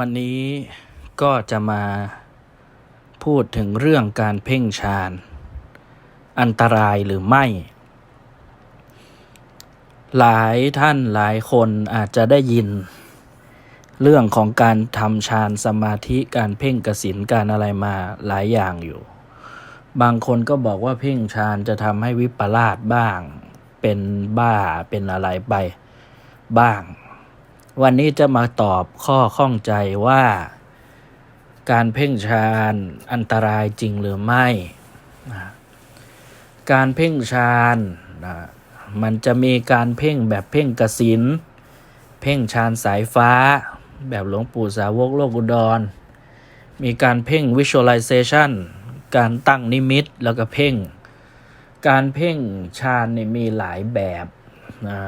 วันนี้ก็จะมาพูดถึงเรื่องการเพ่งฌาน อันตรายหรือไม่ หลายท่านหลายคนอาจจะได้ยิน เรื่องของการทำฌานสมาธิการเพ่งกสินการอะไรมาหลายอย่างอยู่ บางคนก็บอกว่าเพ่งฌานจะทำให้วิปลาสบ้าง เป็นบ้าเป็นอะไรไปบ้าง วันนี้จะมาตอบข้อข้องใจว่า การเพ่งฌานอันตรายจริงหรือไม่นะการเพ่งฌานนะมันจะมีการเพ่งแบบเพ่งกสินเพ่งฌานสายฟ้า แบบหลวงปู่สาวกโลกอุดร มีการเพ่ง visualization การตั้งนิมิตแล้วก็เพ่ง การเพ่งฌานนี่มีหลายแบบนะ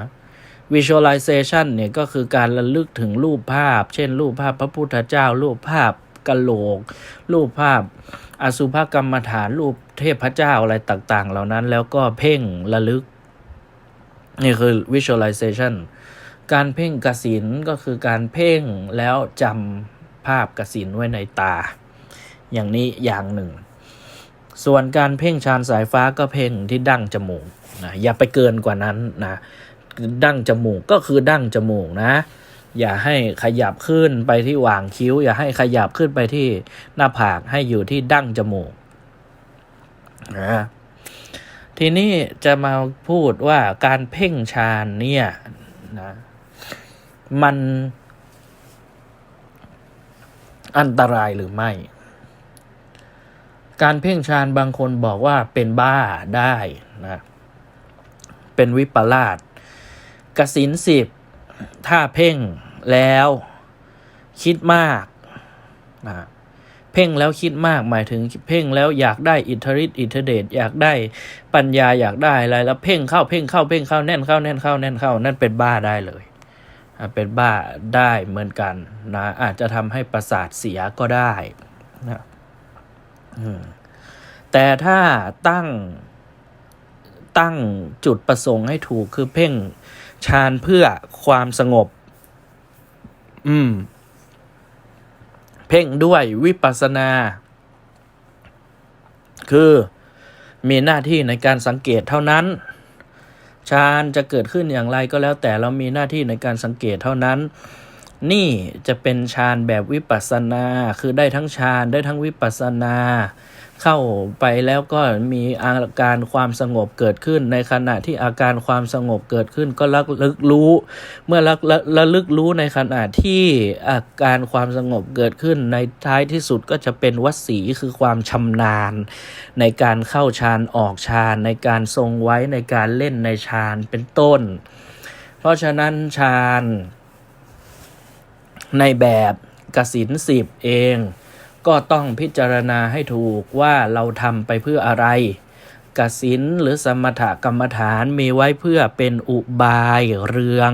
visualization เนี่ยก็คือการระลึกถึงรูปภาพ เช่น รูปภาพพระพุทธเจ้า รูปภาพกะโหลก รูปภาพอสุภกรรมฐาน รูปเทพเจ้าอะไรต่าง ๆ เหล่านั้นแล้วก็เพ่งระลึก นี่คือ visualization การเพ่งกสินก็คือการเพ่งแล้วจำภาพกสินไว้ในตา อย่างนี้อย่างหนึ่ง ส่วนการเพ่งชานสายฟ้าก็เพ่งที่ดั้งจมูกนะอย่าไปเกินกว่านั้นนะ ดั้งจมูกก็คือดั้งจมูกนะ อย่าให้ขยับขึ้นไปที่หว่างคิ้ว อย่าให้ขยับขึ้นไปที่หน้าผากให้อยู่ที่ดั้งจมูกนะทีนี้จะมาพูดว่าการเพ่งฌานเนี่ยนะมันอันตรายหรือไม่ การเพ่งฌานบางคนบอกว่าเป็นบ้าได้นะ เป็นวิปลาส กสินสิบถ้าเพ่งแล้ว คิดมากนะเพ่งแล้วคิดมากหมายถึงเพ่งแล้วอยากได้อิทธิฤทธิ์อิทธิเดชอยากได้ปัญญาอยากได้อะไรแล้วเพ่งเข้าเพ่งเข้าเพ่งเข้าแน่นเข้าแน่นเข้าแน่นเข้านั่นเป็นบ้าได้เลยเป็นบ้าได้เหมือนกันนะอาจจะทำให้ประสาทเสียก็ได้นะอืมแต่ถ้าตั้งตั้งจุดประสงค์ให้ถูกคือเพ่ง ฌานเพื่อความสงบ อืม เพ่งด้วยวิปัสสนา คือมีหน้าที่ในการสังเกตเท่านั้นฌานจะเกิดขึ้นอย่างไรก็แล้วแต่เรามีหน้าที่ในการสังเกตเท่านั้น นี่จะเป็นฌานแบบวิปัสสนา คือได้ทั้งฌานได้ทั้งวิปัสสนา เข้าไปแล้วก็มีอาการความสงบเกิดขึ้น ในขณะที่อาการความสงบเกิดขึ้น ก็ระลึกรู้ เมื่อระระระลึกรู้ในขณะที่อาการความสงบเกิดขึ้น ในท้ายที่สุดก็จะเป็นวสีคือความชำนาญ ในการเข้าฌานออกฌานในการทรงไว้ในการเล่นในฌานเป็นต้น เพราะฉะนั้นฌาน ในแบบกสินสิบเอง ก็ต้องพิจารณาให้ถูกว่าเราทำไปเพื่ออะไรกสินหรือสมถกรรมฐานมีไว้เพื่อเป็นอุบายเรือง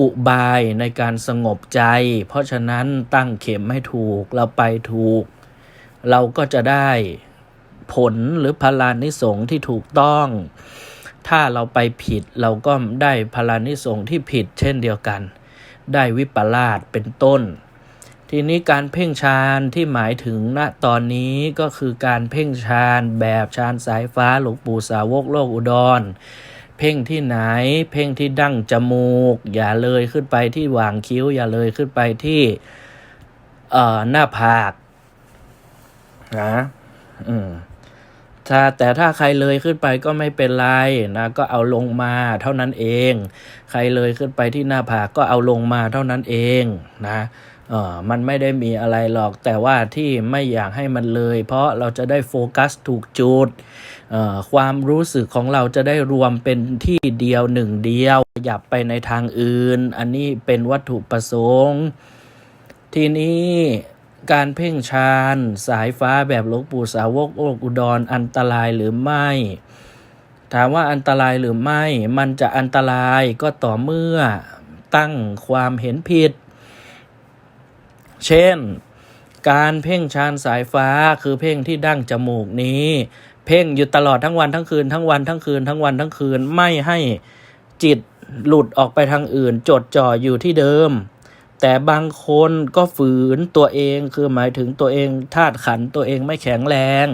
อุบายในการสงบใจ เพราะฉะนั้นตั้งเข็มให้ถูกเราไปถูก เราก็จะได้ผลหรือพลานิสงที่ถูกต้อง ถ้าเราไปผิดเราก็ได้พลานิสงที่ผิดเช่นเดียวกัน ได้วิปลาสเป็นต้น ทีนี้การเพ่งฌานที่หมายถึงณตอนนี้ก็คือการเพ่งฌานแบบฌานสายฟ้าหลวงปู่สาวกโลกอุดร เพ่งที่ไหน เพ่งที่ดั้งจมูก อย่าเลยขึ้นไปที่หว่างคิ้ว อย่าเลยขึ้นไปที่เอ่อหน้าผากนะอืม ถ้าแต่ถ้าใครเลยขึ้นไปก็ไม่เป็นไรนะก็เอาลงมาเท่านั้นเอง ใครเลยขึ้นไปที่หน้าผากก็เอาลงมาเท่านั้นเองนะเออมันไม่ได้มีอะไรหรอกแต่ว่าที่ไม่อยากให้มันเลย เพราะเราจะได้โฟกัสถูกจุดเออความรู้สึกของเราจะได้รวมเป็นที่เดียวหนึ่งเดียวขยับไปในทางอื่น อันนี้เป็นวัตถุประสงค์ ทีนี้ การเพ่งฌานสายฟ้าแบบหลวงปู่สาวกโลกอุดรอันตรายหรือไม่ ถามว่าอันตรายหรือไม่ มันจะอันตรายก็ต่อเมื่อตั้งความเห็นผิด เช่น การเพ่งฌานสายฟ้าคือเพ่งที่ดั้งจมูกนี้ เพ่งอยู่ตลอดทั้งวันทั้งคืนทั้งวันทั้งคืนทั้งวันทั้งคืนไม่ให้จิตหลุดออกไปทางอื่น จดจ่ออยู่ที่เดิม แต่บางคนก็ฝืนตัวเองคือหมายถึงตัวเองธาตุขันตัวเองไม่แข็งแรง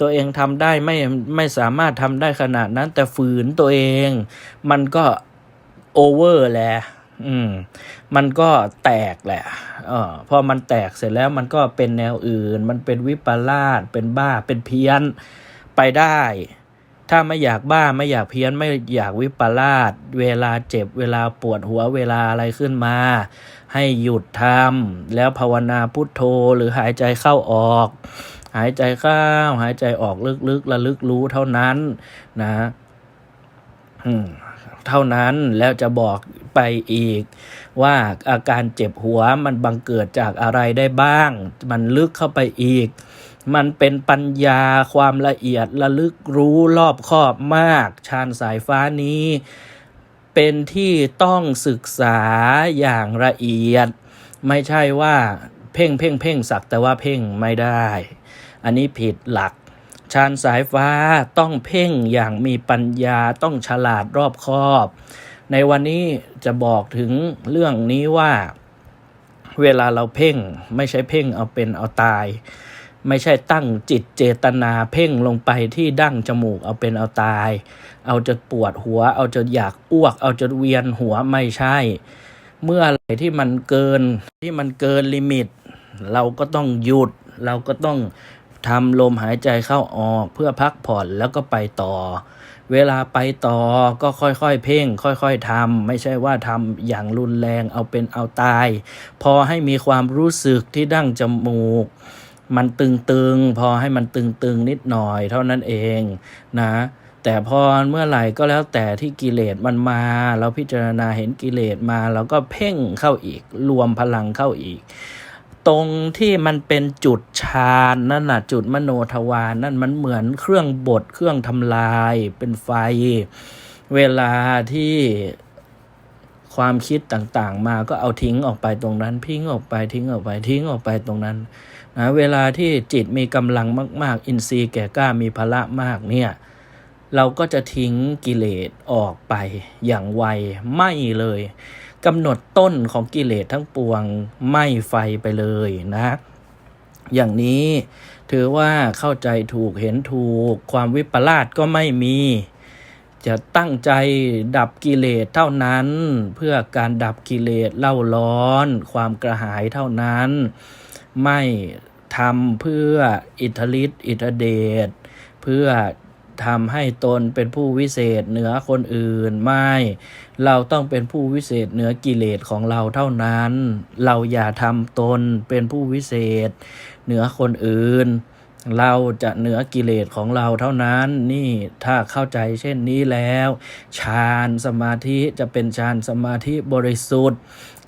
ตัวเองทำได้ไม่ไม่สามารถทำได้ขนาดนั้น แต่ฝืนตัวเอง มันก็โอเวอร์แหละอืมมันก็แตกแหละเออพอมันแตกเสร็จแล้วมันก็เป็นแนวอื่น มันเป็นวิปลาสเป็นบ้าเป็นเพี้ยนไปได้ ถ้าไม่อยากบ้าไม่อยากเพี้ยนไม่อยากวิปลาสเวลาเจ็บเวลาปวดหัวเวลาอะไรขึ้นมา ให้หยุดทำแล้วภาวนาพุทโธหรือหายใจเข้าออก หายใจเข้าหายใจออกลึกๆระลึกรู้เท่านั้นนะอืมเท่านั้นแล้วจะบอกไปอีก ว่าอาการเจ็บหัวมันบังเกิดจากอะไรได้บ้าง มันลึกเข้าไปอีก มันเป็นปัญญาความละเอียดระลึกรู้รอบคอบมากชานสายฟ้านี้ เป็นที่ต้องศึกษาอย่างละเอียด ไม่ใช่ว่าเพ่งเพ่งเพ่งสักแต่ว่าเพ่งไม่ได้ อันนี้ผิดหลักชานสายฟ้าต้องเพ่งอย่างมีปัญญาต้องฉลาดรอบคอบ ในวันนี้จะบอกถึงเรื่องนี้ว่า เวลาเราเพ่งไม่ใช่เพ่งเอาเป็นเอาตาย ไม่ใช่ตั้งจิตเจตนาเพ่งลงไปที่ดั้งจมูกเอาเป็นเอาตาย เอาจะปวดหัว เอาจะอยากอ้วก เอาจะเวียนหัวไม่ใช่ เมื่ออะไรที่มันเกินที่มันเกินลิมิต เราก็ต้องหยุด เราก็ต้องทำลมหายใจเข้าออกเพื่อพักผ่อนแล้วก็ไปต่อ เวลาไปต่อก็ค่อยๆ เพ่ง ค่อยๆทำไม่ใช่ว่าทำอย่างรุนแรงเอาเป็นเอาตาย พอให้มีความรู้สึกที่ดั้งจมูก มันตึงๆ พอให้มันตึงๆ นิดหน่อยเท่านั้นเองนะ แต่พอเมื่อไหร่ก็แล้วแต่ที่กิเลสมันมาเราพิจารณาเห็นกิเลสมาเราก็เพ่งเข้าอีก รวมพลังเข้าอีก ตรงที่มันเป็นจุดฌานนั่นน่ะจุดมโนทวารนั่นมันเหมือนเครื่องบดเครื่องทำลายเป็นไฟ เวลาที่ ความคิดต่างๆ มาก็เอาทิ้งออกไปตรงนั้นพิ้งออกไปทิ้งออกไปทิ้งออกไปตรงนั้นนะเวลาที่จิตมีกำลังมาก ๆ อินทรีย์แก่กล้ามีพละมากเนี่ยเราก็จะทิ้งกิเลสออกไปอย่างไวไม่เลยกำหนดต้นของกิเลสทั้งปวงไม่ไฟไปเลยนะ อย่างนี้ถือว่าเข้าใจถูกเห็นถูกความวิปลาสก็ไม่มี จะตั้งใจดับกิเลสเท่านั้น เพื่อการดับกิเลสเล่าร้อน ความกระหายเท่านั้น ไม่ทำเพื่ออิทธิฤทธิอิทธิเดชเพื่อทำให้ตนเป็นผู้วิเศษเหนือคนอื่นไม่ เราต้องเป็นผู้วิเศษเหนือกิเลสของเราเท่านั้น เราอย่าทำตนเป็นผู้วิเศษเหนือคนอื่น เราจะเหนือกิเลสของเราเท่านั้นนี่ถ้าเข้าใจเช่นนี้แล้วฌานสมาธิจะเป็นฌานสมาธิบริสุทธิ์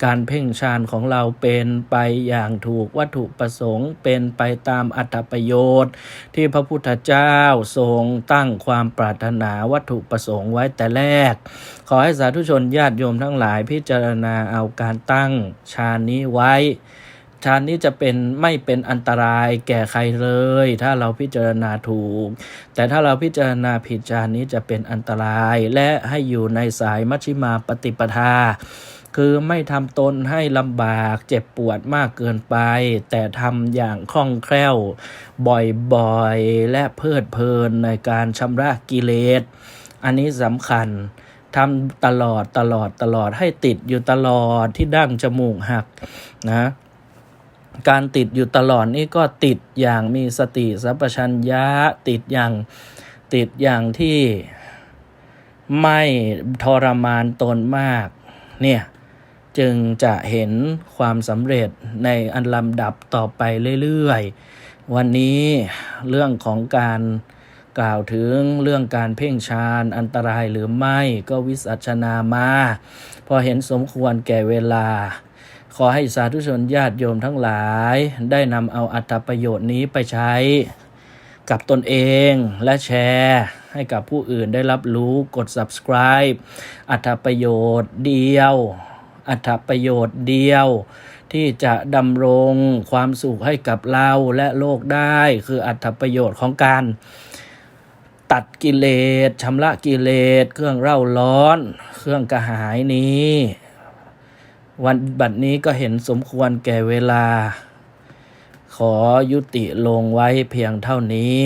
การเพ่งฌานของเราเป็นไปอย่างถูกวัตถุประสงค์เป็นไปตามอัตประโยชน์ ที่พระพุทธเจ้าทรงตั้งความปรารถนาวัตถุประสงค์ไว้แต่แรก ขอให้สาธุชนญาติโยมทั้งหลายพิจารณาเอาการตั้งฌานนี้ไว้ ฌานนี้จะเป็นไม่เป็นอันตรายแก่ใครเลย ถ้าเราพิจารณาถูก แต่ถ้าเราพิจารณาผิดฌานนี้จะเป็นอันตราย และให้อยู่ในสายมัชฌิมาปฏิปทา คือไม่ทำตนให้ลำบากเจ็บปวดมากเกินไป แต่ทำอย่างคล่องแคล่ว บ่อยๆ และเพลิดเพลินในการชำระกิเลส อันนี้สำคัญทำตลอดตลอดตลอดให้ติดอยู่ตลอดที่ดั้งจมูกหักนะ การติดอยู่ตลอดนี่ก็ติดอย่างมีสติสัพชัญญะติดอย่างติดอย่างที่ไม่ทรมานตนมากเนี่ยจึงจะเห็นความสำเร็จในอันลำดับต่อไปเรื่อยๆ วันนี้เรื่องของการกล่าวถึงเรื่องการเพ่งฌานอันตรายหรือไม่ก็วิสัชนามา พอเห็นสมควรแก่เวลา ขอให้สาธุชนญาติโยมทั้งหลาย ได้นำเอาอัตประโยชน์นี้ไปใช้ กับตนเองและแชร์ให้กับผู้อื่นได้รับรู้กด subscribe อัตประโยชน์เดียว อัตประโยชน์เดียว ที่จะดำรงความสุขให้กับเราและโลกได้ คืออัตประโยชน์ของการตัดกิเลสชำระกิเลส เครื่องเร่าร้อน เครื่องกระหายนี้ วันบัดนี้ก็เห็นสมควรแก่เวลา ขอยุติลงไว้เพียงเท่านี้